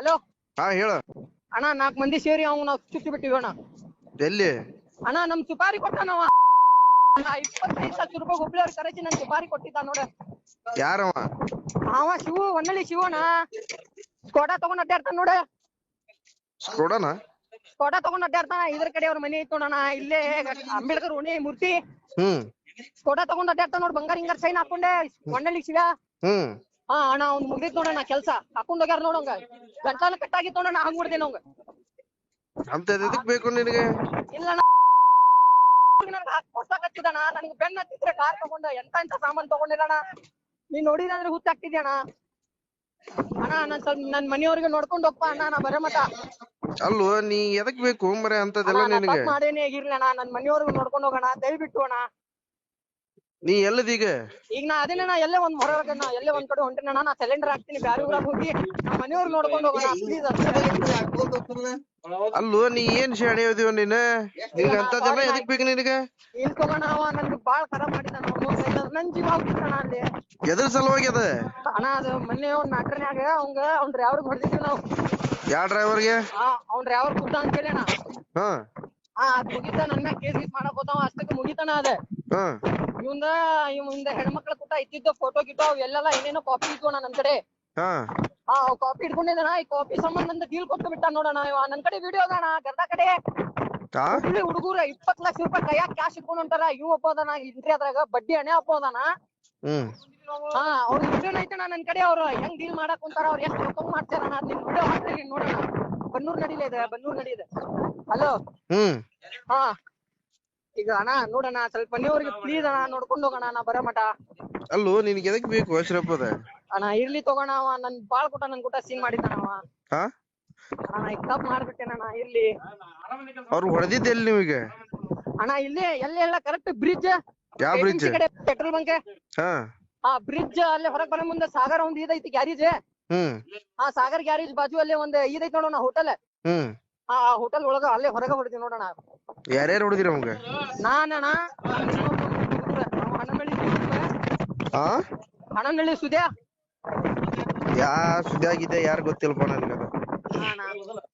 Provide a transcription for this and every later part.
Hello? ಹಾ ಹೇಳ. ಅಣ್ಣ ನಾಲ್ಕು ಮಂದಿ ಸೇರಿ ಅವ್ನು ನಾವು ಚುಚ್ಚಿ ಬಿಟ್ಟಿವಿ ಅಣ್ಣ. ಎಲ್ಲಿ? ಅಣ್ಣ ನಮ್ ಸುಪಾರಿ ಕೊಟ್ಟನವ. ಇಪ್ಪತ್ತೈದು ಲಕ್ಷ ರೂಪಾಯಿ ಹುಬ್ಳಿಯವ್ರ ಕರೆಸಿ ನನ್ ಸುಪಾರಿ ಕೊಟ್ಟಿದ್ದ ನೋಡ. ಯಾರವ? ಅವ ಶಿವು ಹೊನ್ನಳ್ಳಿ ಶಿವಣ್ಣ ಸ್ಕೋಟಾ ತಗೊಂಡ್ ಅಡ್ಡಾಡ್ತಾನ ನೋಡ. ಕೊಡೋಣ ಸ್ಕೋಟಾ ತಗೊಂಡ್ ಅಡ್ಡಾಡ್ತಾನ ಇದ್ರ ಕಡೆ ಅವ್ರ ಮನೆ ಐತ್ ನೋಡಣ ಇಲ್ಲೇ ಅಂಬೇಡ್ಕರ್ ಓಣಿ ಮೂರ್ತಿ. ಹ್ಮ್. ಕೋಡಾ ತಗೊಂಡ್ ಅಡ್ಡಾಡ್ತಾನ ನೋಡ್ ಬಂಗಾರ ಹಿಂಗಾರ ಸೈನ್ ಹಾಕೊಂಡೆ. ಹೊನ್ನಳ್ಳಿ ಶಿವ. ಹ್ಮ್. ಹಾ ಅಣ್ಣ ಅವ್ನ್ ಮುಗ್ದಿತ್ ನೋಡಣ್ಣ ಕೆಲ್ಸ. ಹಾಕೊಂಡ್ ಹೋಗ್ಯಾರ ನೋಡಂಗ ಗಂಟಾಲ ಕಟ್ಟಾಗಿತ್ತು ನೋಡಣ್ಣ ಹಂಗ್ಬಿಡ್ದೇನ ಅವಂಗ ಅಂತ ಎದಕ್ ಬೇಕು ನಿನಗೆ? ಇಲ್ಲ ನನ್ಗೆ ಹೊಸಾಕತ್ತಿದಣ ನನಗೆ ಬೆನ್ನ ಹತ್ತಿದ್ರೆ ಕಾರ್ ತಗೊಂಡ ಎಂತ ಎಂತ ಸಾಮಾನ್ ತಗೊಂಡಿಲ್ಲಣ್ಣ ನೀನ್ ನೋಡಿದ್ರೆ ಹುಚ್ಚಾಗ್ತಿದ್ಯಣ್ಣ ಅಣ್ಣ? ನಾನ್ ಸ್ವಲ್ಪ ನನ್ ಮನೆಯವ್ರಿಗೆ ನೋಡ್ಕೊಂಡ್ ಹೋಗ್ಪ ಅಣ್ಣ ನಾ ಬರೇ ಮತ ಅಲ್ಲೋ ನೀ ಎದಕ್ ಬೇಕು ಮರೆ ಅಂತದೆಲ್ಲ ನಿನಗೆ? ಮಾಡೇನೆ ಆಗಿರ್ಲಿ ಅಣ್ಣ. ನನ್ ಮನೆಯವ್ರಿಗೆ ನೋಡ್ಕೊಂಡ್ ಹೋಗೋಣ. ದಯವಿಟ್ಟು ಅಣ್ಣ. ನೀ ಎಲ್ಲದೀಗ ಈಗ? ನಾ ಅದೇನ ಎಲ್ಲೇ ಒಂದ್ ಹೊರ ನಾ ಎಲ್ಲೇ ಒಂದ್ ಕಡೆ ಹೊಂಟೇನ ನಾ ಸಿಲಿಂಡರ್ ಹಾಕ್ತೀನಿ ಬ್ಯಾರೆ ಊರಾಗ ಹೋಗಿ ನಮ್ಮ ಮನೆಯವ್ರು ನೋಡ್ಕೊಂಡ್ ಹೋಗೋಣ ಪ್ಲೀಸ್ ಅಲ್ಲೋ ನೀ ಏನ್ ಶಾಣೆ ಓದಿವ ನೀನ? ನಿನಗ ಅಂತದೆಲ್ಲ ಎದಕ್ ಬೇಕು ನಿನಗ? ಇಲ್ಕೋಣ ಅವ ನನ್ಗೆ ಬಾಳ ಖರಾಬ್ ಮಾಡಿದ ನನ್. ಜೀವ ಹೋಗ್ತಿತ್ತಣ್ಣ ಅಲ್ಲಿ. ಎದ್ರ ಸಲುವಾಗಿ ಅದ? ಅಣ್ಣ ಅದು ಮೊನ್ನೆ ಒಂದ್ ಮ್ಯಾಟ್ರನ್ಯಾಗ ಅವಂಗ ಅವ್ನ್ ಡ್ರೈವರ್ ಹೊಡೆದಿದ್ವಿ ನಾವು. ಯಾವ ಡ್ರೈವರ್ಗೆ? ಆ ಅವ್ನ್ ಡ್ರೈವರ್ ಕುಡ್ದ ಅಂತ ಹೇಳಿ ಅಣ್ಣ. ಹಾ. ಆ ಅದ್ ಮುಗಿತ ನನ್ನ ಕೇಸ್ ಗೀಸ್ ಮಾಡಕ್ ಹೋತಾವ ಅಷ್ಟಕ್ಕೆ ಮುಗಿತಾನ ಅದ. ಹಾ. ಇವಂದ ಇವಂದ ಹೆಣ್ಮಕ್ಳ ಕೂಟ ಇದ್ದಿದ್ದ ಫೋಟೋ ಗಿಟೋ ಅವೆಲ್ಲ ಏನೇನೋ ಕಾಪಿ ಇದ್ವು ನನ್ ಕಡೆ. ಹಾ. ಆ ಕಾಪಿ ಇಟ್ಕೊಂಡಿದ್ದಾನ ಈ ಕಾಪಿ ಸಂಬಂಧ ಡೀಲ್ ಕೊಟ್ಟು ಬಿಟ್ಟ ನೋಡೋಣ ಇವ. ನನ್ ಕಡೆ ವಿಡಿಯೋ ಅದಣ ಗರ್ದಾ ಕಡೆ. ಹಾ? ಹುಬ್ಳಿ ಹುಡುಗರ ಇಪ್ಪತ್ ಲಕ್ಷ ರೂಪಾಯಿ ಕೈಯಾಗ ಕ್ಯಾಶ್ ಇಟ್ಕೊಂಡ್ ಹೊಂಟಾರ ಇವ್ ಅಪ್ಪ ಅದಾನ ಇಂಟ್ರಿ ಅದ್ರಾಗ ಬಡ್ಡಿ ಹಣೆ ಅಪ್ಪ ಅದಾನ ಹ್ಮ್. ಹಾ ಅವ್ರ ವಿಡಿಯೋ ಐತಣ ನನ್ ಕಡೆ ಅವ್ರು ಹೆಂಗ್ ಡೀಲ್ ಮಾಡಕ್ ಕುಂತಾರ ಅವ್ರ ಎಷ್ಟ್ ರೊಕ್ಕ ಮಾಡ್ತಾರ ಅದ್ ನಿನ್ ವಿಡಿಯೋ ಹಾಕ್ತೀನಿ ನೋಡೋಣ ಬನ್ನೂರ್ ನಡಿಲೇ ಇದೆ ಬನ್ನೂರ್ ಇದೆ ಹಲೋ ಹ್ಮ್. ಹಾ. ಈಗ ಅಣ್ಣ ನೋಡಣ ಸ್ವಲ್ಪ ಮನೆಯವ್ರಿಗೆ ಪ್ಲೀಸ್ ಅಣ್ಣ ನೋಡ್ಕೊಂಡು ಹೋಗೋಣ ನಾ ಬರೋ ಮಠ. ಅಲ್ಲೋ ನಿನಗೆ ಎದಕ್ ಬೇಕು ಅಶ್ರಫ್ ಅದ ಅಣ್ಣ ಇರ್ಲಿ ತಗೋಣ ಅವ ನನ್ ಬಾಳ್ ಕೂಟ ನನ್ ಕೂಟ ಸೀನ್ ಮಾಡಿದ್ದಾನ ಅವ. ಹಾ? ಅಣ್ಣ ಈಗ ತಪ್ಪ್ ಮಾಡ್ಬಿಟ್ಟೆನಣ್ಣ ಇರ್ಲಿ. ಅವ್ರು ಹೊಡೆದಿದ್ದ ಎಲ್ಲಿ ನಿಮಗೆ? ಅಣ್ಣ ಇಲ್ಲಿ ಎಲ್ಲೇ ಎಲ್ಲ ಕರೆಕ್ಟ್ ಬ್ರಿಡ್ಜ್ ಯಾವ ಬ್ರಿಡ್ಜ್ ಕಡೆ ಪೆಟ್ರೋಲ್ ಬಂಕ್. ಹಾ. ಆ ಬ್ರಿಡ್ಜ್ ಅಲ್ಲೇ ಹೊರಗ್ ಬರೋ ಮುಂದೆ ಸಾಗರ ಒಂದ್ ಇದೈತಿ ಗ್ಯಾರೇಜ್. ಹ್ಮ್. ಆ ಸಾಗರ್ ಗ್ಯಾರೇಜ್ ಬಾಜು ಅಲ್ಲೇ ಒಂದ್ ಇದೈತಿ ನೋಡೋಣ ಹೋಟೆಲ್ ಹ್ಮ್. ಆ ಹೋಟೆಲ್ ಒಳಗ ಅಲ್ಲೇ ಹೊರಗ ಹೊಡಿದ್ವಿ ನೋಡೋಣ ಯಾರ್ಯಾರು ಹೊಡೆದಿರ ಅವಂಗ? ನಾನಣ್ಣ. ಹಣಮಳ್ಳಿ ಹಾ ಹಣಮಳ್ಳಿ ಸುದ್ಯಾ ಯಾ ಸುದ್ಯಾ ಆಗಿದೆ ಯಾರು ಗೊತ್ತಿಲ್ಲಪ್ಪ ನನಗದ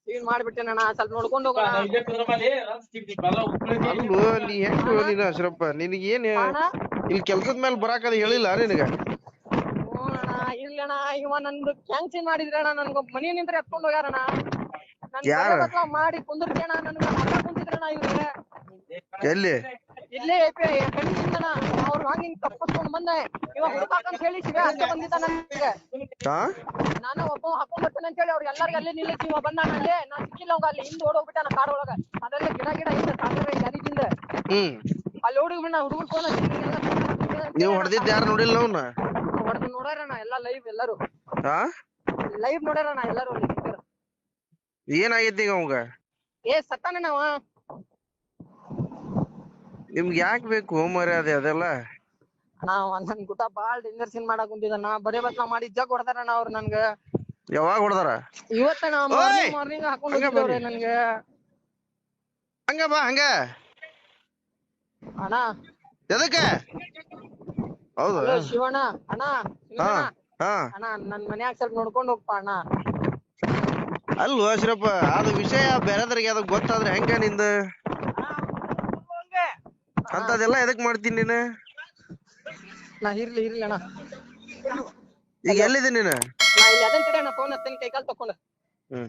ಸೀನ್ ಮಾಡ್ಬಿಟ್ಟೆನಣ್ಣ ಸ್ವಲ್ಪ ನೋಡ್ಕೊಂಡು ಹೋಗೋಣ. ಅಲ್ಲೋ ನೀ ಹೆಂಗ್ ನೀನು ಅಶ್ರಪ್ಪ? ನಿನಗೆ ಏನ್ ಅಣ್ಣ? ಇಲ್ಲಿ ಕೆಲ್ಸದ ಮೇಲೆ ಬರಾಕದ ಹೇಳಿಲ್ಲ ನಿನಗ? ಹ್ಞೂ ಅಣ್ಣ ಇಲ್ಲಣ್ಣ ಇವ ನಂದು ಕ್ಯಾಂಕ್ಷನ್ ಮಾಡಿದ್ರಣ್ಣ. ನನ್ಗ ಮನಿ ನಿಂತ್ರ ಎತ್ಕೊಂಡ್ ಹೋಗ್ಯಾರಣ್ಣ. ಯಾರ? ಮಾಡಿ ಕುಂದಿರ್ತೀಯಣ್ಣ ನನ್ಗ ಮಾತಾಡ್ ಕುಂತಿದ್ರಣ್ಣ ಇವ್ರಿಗೆ. ಎಲ್ಲಿ? ಇಲ್ಲೇ ಕಣ್ಣಿಂದಣ್ಣ ಅವ್ರು ಹಂಗ ಹಿಂಗ್ ತಪ್ಪಿಸ್ಕೊಂಡ್ ಬಂದೆ. ಇವಾಗ ಹುಡುಕಾಕಂತ ಹೇಳಿ ಶಿವ ಅಷ್ಟೇ ಬಂದಿದ್ದ ನನಗೆ. ಹಾ ನಾನು ಒಬ್ಬ ಹಾಕೊಂಡ್ ಬರ್ತಾನೆ ಅಂತ ಹೇಳಿ ಅವ್ರು ಎಲ್ಲಾರ್ಗ ಅಲ್ಲಿ ನಿಲ್ಲಿಸಿ ಇವ ಬಂದಾನ ಅಲ್ಲೇ ನಾ ಸಿಕ್ಕಿಲ್ಲ ಅವಂಗ ಅಲ್ಲಿ ಹಿಂದ್ ಓಡೋಗ್ಬಿಟ್ಟಾನ ಕಾಡ್ ಒಳಗ. ಅದೆಲ್ಲ ಗಿಡ ಗಿಡ ಹಿಂದ ಗ್ಯಾರೇಜಿಂದ ಹ್ಮ್. ಅಲ್ಲಿ ಓಡಿಬಿಡ ಹುಡುಗರು ಫೋನ್ ನೀವು ಹೊಡೆದಿದ್ದು ಯಾರು ನೋಡಿಲ್ಲ ಅವ್ನ? ಹೊಡೆದು ಎಲ್ಲಾ ಲೈವ್ ಎಲ್ಲರೂ. ಹಾ ಲೈವ್ ನೋಡ್ಯಾರಣ್ಣ ಎಲ್ಲರೂ ಅಲ್ಲಿ. ಏನಾಗೈತಿ ಈಗ ಅವಂಗ? ಏ ಸತ್ತಾನ ನಾವ ನಿಮ್ಗೆ ಯಾಕೆ ಬೇಕು ಮರ್ಯಾದೆ ಅದೆಲ್ಲ? ನಾವ್ ನನ್ ಗುಟ ಬಾಳ್ ಡೇಂಜರ್ ಸೀನ್ ಮಾಡಕ್ ಕುಂತಿದ್ದಾನ ಬರೇ ಬತ್ ನಾ ಮಾಡಿ ಜಗ್ ಹೊಡೆದಾರಣ್ಣ ಅವ್ರು ನನ್ಗ. ಯಾವಾಗ ಹೊಡೆದಾರ ಇವತ್ತಣ್ಣ ಓಯ್! ಮಾರ್ನಿಂಗ್ ಮಾರ್ನಿಂಗ್ ಹಾಕೊಂಡ್ ಹಂಗ ಹೋಗಿದ್ದವ್ರೆ ಬರ್ರಿ. ನನ್ಗೆ. ಹಂಗ ಬಾ ಹಂಗ. ಅಣ್ಣ. ಎದಕ್ಕ? ಹೌದು? ಹಲೋ ಶಿವಣ್ಣ. ಅಣ್ಣ ಹಾ ಶಿವಣ್ಣ. ಹಾ. ಅಣ್ಣ ನನ್ ಮನ್ಯಾಗ ಸ್ವಲ್ಪ ನೋಡ್ಕೊಂಡ್ ಹೋಗ್ಪ ಅಣ್ಣ. ಅಲ್ವ ಅಶ್ರಪ್ಪ ಅದು ವಿಷಯ ಬೇರೆದ್ರಿಗೆ ಅದು ಗೊತ್ತಾದ್ರೆ ಹೆಂಗ ನಿಂದ? ಅಂತದೆಲ್ಲ ಎದಕ್ ಮಾಡ್ತೀನಿ ನೀನು? ನಾ ಇರ್ಲಿ ಇರ್ಲಿ ಅಣ್ಣ. ಈಗ ಎಲ್ಲಿದೆ ನೀನು? ನಾ ಇಲ್ಲಿ ಅದನ್ ಕಡೆ ಅಣ್ಣ ಫೋನ್ ಹತ್ತೇನೆ ಕೈ ಕಾಲು ತಕೊಂಡ ಹ್ಮ್.